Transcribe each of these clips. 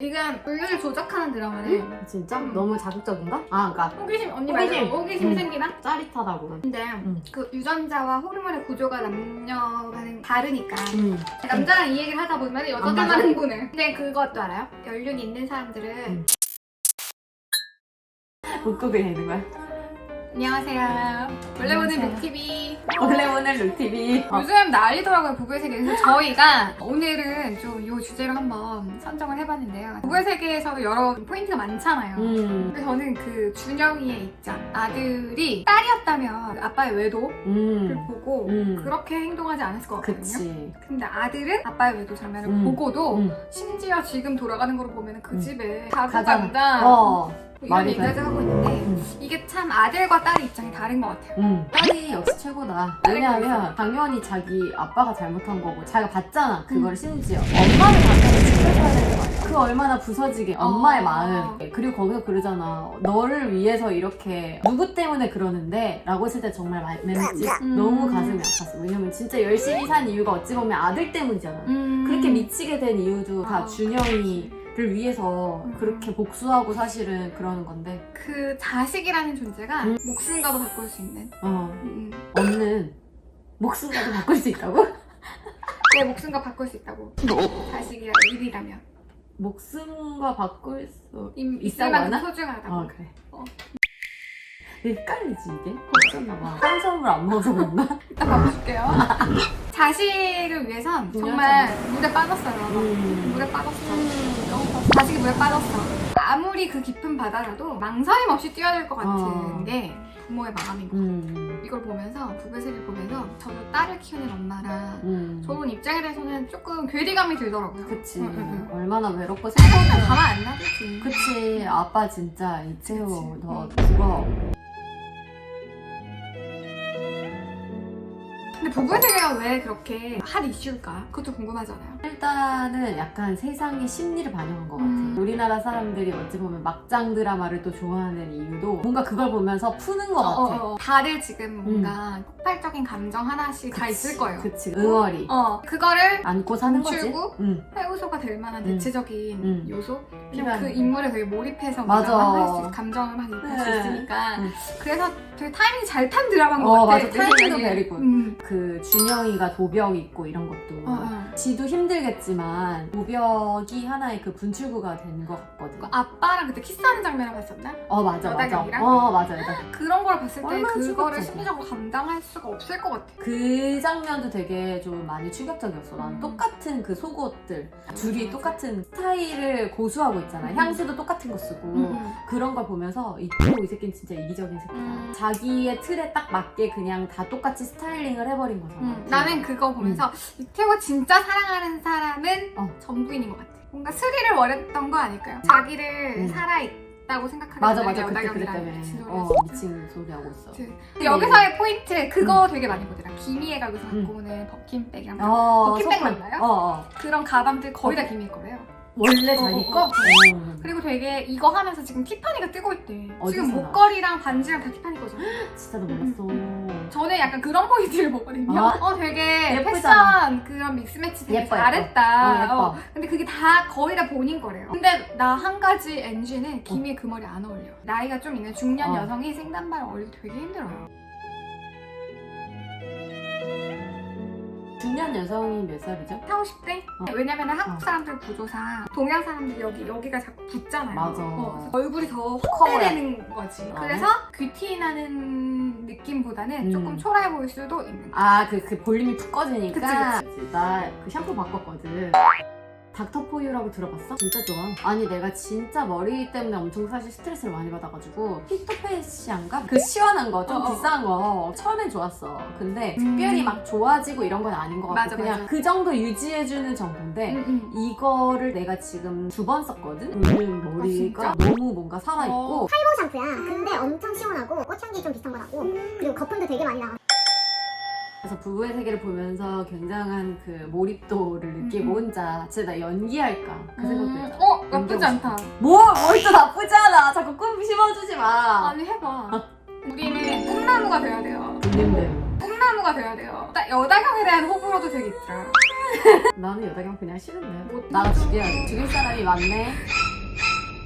이건 분류를 조작하는 드라마래. 진짜? 음. 너무 자극적인가? 아 그러니까 호기심 언니 호기심. 호기심 음. 생기나? 짜릿하다고 근데 음. 그 유전자와 호르몬의 구조가 남녀가 다르니까 음. 남자랑 이 얘기를 하다 보면 안 여자들만 맞아? 흥분을. 근데 그것도 알아요? 연륜 있는 사람들은 음. 북극을 내는 거야? 안녕하세요. 원래 보는 안녕하세요. 룩TV. 원래 오늘 루티비 어. 요즘 난리더라고요 부부의 세계. 그래서 저희가 오늘은 좀 이 주제로 한번 선정을 해봤는데요. 부부의 세계에서도 여러 포인트가 많잖아요. 음. 그래서 저는 그 준영이의 입장 아들이 딸이었다면 아빠의 외도를 음. 보고 음. 그렇게 행동하지 않았을 것 같거든요. 그치 근데 아들은 아빠의 외도 장면을 음. 보고도 음. 심지어 지금 돌아가는 걸 보면 그 음. 집에 가잖아. 가구간다 어. 이런 얘기까지 돼. 하고 있는데 음. 이게 참 아들과 딸의 입장이 다른 것 같아요. 음. 딸이 역시 최고다. 왜냐하면 당연히 자기 아빠가 잘못한 거고 자기가 봤잖아. 그걸 음. 심지어 엄마를 당연히 지켜줘야 되는 거 아니야. 그 얼마나 부서지게 엄마의 어. 마음. 그리고 거기서 그러잖아. 너를 위해서 이렇게 누구 때문에 그러는데? 라고 했을 때 정말 마- 맴지 음. 너무 가슴이 아팠어. 왜냐면 진짜 열심히 산 이유가 어찌 보면 아들 때문이잖아. 음. 그렇게 미치게 된 이유도 다 어. 준영이 를 위해서 음. 그렇게 복수하고 사실은 그러는 건데 그 자식이라는 존재가 음. 목숨과도 바꿀 수 있는 어 음. 없는 목숨까지 바꿀 수 있다고? 내 목숨과 바꿀 수 있다고 자식이라 일이라면 목숨과 바꿀 수 임- 있다고 만큼 하나? 소중하다고 어 그래 어. 헷갈리지 이게? 미쳤나봐 탄수화물 안 먹어서 그런가? 이따 바꿔줄게요 자식을 위해선 정말 물에 빠졌어요. 음. 물에 빠졌어. 자식이 물에 빠졌어. 아무리 그 깊은 바다라도 망설임 없이 뛰어들 것 같은 어. 게 부모의 마음인 거 음. 이걸 보면서 부부의 세계를 보면서 저도 딸을 키우는 엄마라 음. 좋은 입장에 대해서는 조금 괴리감이 들더라고요. 그치. 응, 응, 응. 얼마나 외롭고 슬펐나 가만 안 놔두지. 그치. 아빠 진짜 이채호. 너죽 근데 부부의 세계가 왜 그렇게 핫 이슈일까? 그것도 궁금하잖아요 일단은 약간 세상의 심리를 반영한 것 같아. 음. 우리나라 사람들이 어찌 보면 막장 드라마를 또 좋아하는 이유도 뭔가 그걸 보면서 푸는 것 어, 같아. 어, 어. 다들 지금 뭔가 폭발적인 감정 하나씩 다 그치, 있을 거예요 그치. 응어리. 어 그거를 안고 사는 거지. 멈추고 응. 해우소가 될 만한 음. 대체적인 음. 요소? 필요한 왜냐면 그 거. 인물에 되게 몰입해서 맞아. 뭔가 막할 수, 감정을 막 입힐 수 네. 있으니까 음. 그래서 되게 타이밍이 잘탄 드라마인 것 어, 같아 맞아. 내 타이밍도. 베리굿. 음. 그 준영이가 도벽 있고 이런 것도. 어, 어. 지도 힘들겠지만 도벽이 하나의 그 분출구가 된 것 같거든. 그 아빠랑 그때 키스하는 장면을 봤었나? 어 맞아 맞아. 여당이랑? 어 맞아 맞아. 그런 걸 봤을 때 얼마나 그거를 충격적이야. 심리적으로 감당할 수가 없을 것 같아 그 장면도 되게 좀 많이 충격적이었어. 난 음. 똑같은 그 속옷들, 둘이 맞아. 똑같은 스타일을 고수하고 있잖아. 음. 향수도 똑같은 거 쓰고. 음. 그런 걸 보면서 이태호 이 새끼는 진짜 이기적인 새끼다. 음. 자기의 틀에 딱 맞게 그냥 다 똑같이 스타일링을 해버린 거잖아. 음, 나는 그거 보면서 이태호가 진짜 사랑하는 사람은 어. 전부인인 것 같아. 뭔가 스릴을 원했던 거 아닐까요? 자기를 음. 살아있다고 생각하는 맞아 맞아 그때 그랬다며. 미친 소리 어. 미친 소리 하고 있어. 그 여기서의 포인트 그거 되게 많이 보더라. 김희애가 여기서 음. 갖고 오는 버킨백이랑 어, 버킨백 소품. 맞나요? 어, 어. 그런 가방들 거의 다 김희애 거래요. 원래 어, 자기 어, 거? 어. 어. 그리고 되게 이거 하면서 지금 티파니가 뜨고 있대. 어디서 지금? 목걸이랑 반지랑 다 티파니 거죠. 진짜 너 몰랐어. 저는 약간 그런 포인트를 보거든요. 아. 어 되게 예쁘잖아. 패션 그런 믹스 매치 되게 예뻐, 잘했다. 어, 예뻐. 어, 근데 그게 다 거의 다 본인 거래요. 근데 나 한 가지 NG는 김희애 그 머리 안 어울려. 나이가 좀 있는 중년 어. 여성이 생단발 어울리기 되게 힘들어요. 중년 여성이 몇 살이죠? 40, 50대? 어. 왜냐면 한국 어. 사람들 구조상 동양 사람들 여기 여기가 자꾸 붙잖아요. 맞아. 어, 그래서 얼굴이 더. 확대되는 거지. 어. 그래서 귀티 나는 느낌보다는 음. 조금 초라해 보일 수도 있는. 아, 그, 그 볼륨이 푹 꺼지니까. 그치, 그치. 나 그 샴푸 바꿨거든. 닥터포유라고 들어봤어? 진짜 좋아. 아니, 내가 진짜 머리 때문에 엄청 사실 스트레스를 많이 받아가지고, 피토페시안가? 그 시원한 거, 좀 어, 어. 비싼 거, 처음엔 좋았어. 근데 음. 특별히 막 좋아지고 이런 건 아닌 것 같고, 맞아, 그냥 맞아. 그 정도 유지해주는 정도인데, 음, 음. 이거를 내가 지금 두 번 썼거든? 요즘 머리가 아? 너무 뭔가 살아있고, 어. 샤워 샴푸야. 근데 엄청 시원하고 꽃향기 좀 비슷한 거 나고 그리고 거품도 되게 많이 나가. 그래서 부부의 세계를 보면서 굉장한 그 몰입도를 느끼고 음. 혼자 진짜 나 연기할까 그 생각도 음, 했잖아. 어 나쁘지 않다. 뭘, 뭘또 나쁘지 않아. 자꾸 꿈 심어주지 마. 아니 해봐. 우리는 꿈나무가 돼야 돼요. 근데 꿈나무가 돼야 돼요. 딱 여다경에 대한 호불호도 되게 있더라. 나는 여자경 그냥 싫은데. 못 나가 죽여야 돼. 죽일 사람이 많네.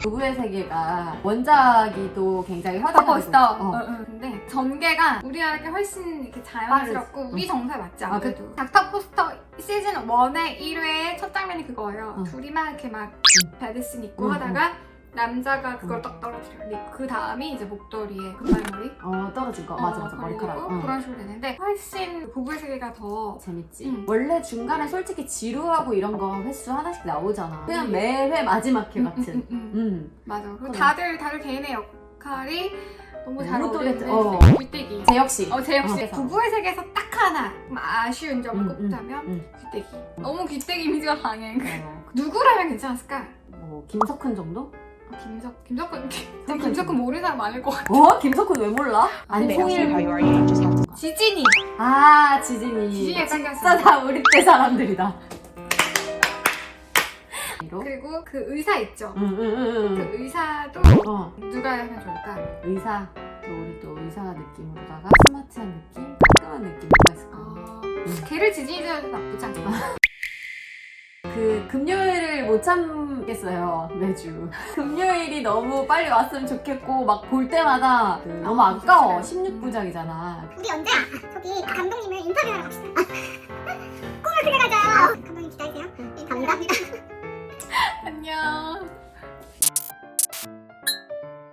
부부의 세계가 원작이 또 굉장히 화제가 되고. 있어. 어. 근데 전개가 우리나라게 훨씬 이렇게 자연스럽고. 우리 정서에 맞지 아, 아무래도. 닥터 포스터 시즌 1의 1회 첫 장면이 그거예요. 어. 둘이 막 이렇게 막 배드씬 입고 음, 하다가 남자가 그걸 음. 떡 떨어뜨려. 근데 그 다음이 이제 목도리에 금발머리. 어, 떨어진 거. 맞아, 맞아. 어, 머리카락. 걸리고 어. 그런 식으로 되는데 훨씬 부부의 세계가 더 재밌지. 음. 원래 중간에 솔직히 지루하고 이런 거 횟수 하나씩 나오잖아. 그냥 음. 매회 마지막 회 음, 같은. 음, 음, 음. 음. 맞아. 그리고 그래. 다들 다들 개인의 역할이 너무 잘 너무 어울리는데. 어. 귀때기. 제 역시. 어, 제 역시 어. 부부의 세계에서 딱 하나 좀 아쉬운 점을 음, 꼽자면 음. 귀때기. 너무 귀때기 이미지가 강해. 어, 누구라면 괜찮았을까? 뭐 김석훈 정도? 아, 김석 김석훈 석훈 김석훈 모르는 사람 많을 것 같아. 어? 김석훈 왜 몰라? just have to 지진이. 아 지진이. 지진이 진짜. 다 우리 때 사람들이다. 이로? 그리고 그 의사 있죠. 응, 응, 그 응. 의사도 어, 누가 하면 좋을까? 의사. 또 우리 또 의사 느낌으로다가 스마트한 느낌, 깔끔한 느낌 있을까? 아, 걔를 지진이 되어도 나쁘지 않아. 그 금요일을 못 참겠어요 매주. 금요일이 너무 빨리 왔으면 좋겠고 막 볼 때마다 그 너무 아, 아까워. 그치. 16부작이잖아. 우리 언제 저기 감독님을 인터뷰하러 갑시다. 꿈을 가져요. 감독님 기다리세요. 네, 갑니다. 안녕.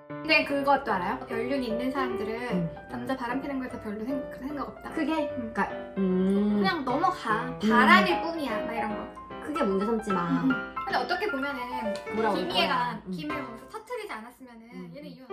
근데 그것도 알아요? 연륜 있는 사람들은 응. 남자 바람 피는 거에 대해 별로 생각, 생각 없다. 응. 그러니까 음, 그냥 넘어가. 바람일 뿐이야. 막 이런 거. 크게 문제 삼지 마. 근데 어떻게 보면은 돌아올 김희애가. 음. 김희애 거기서 터트리지 않았으면은 음. 얘는 이혼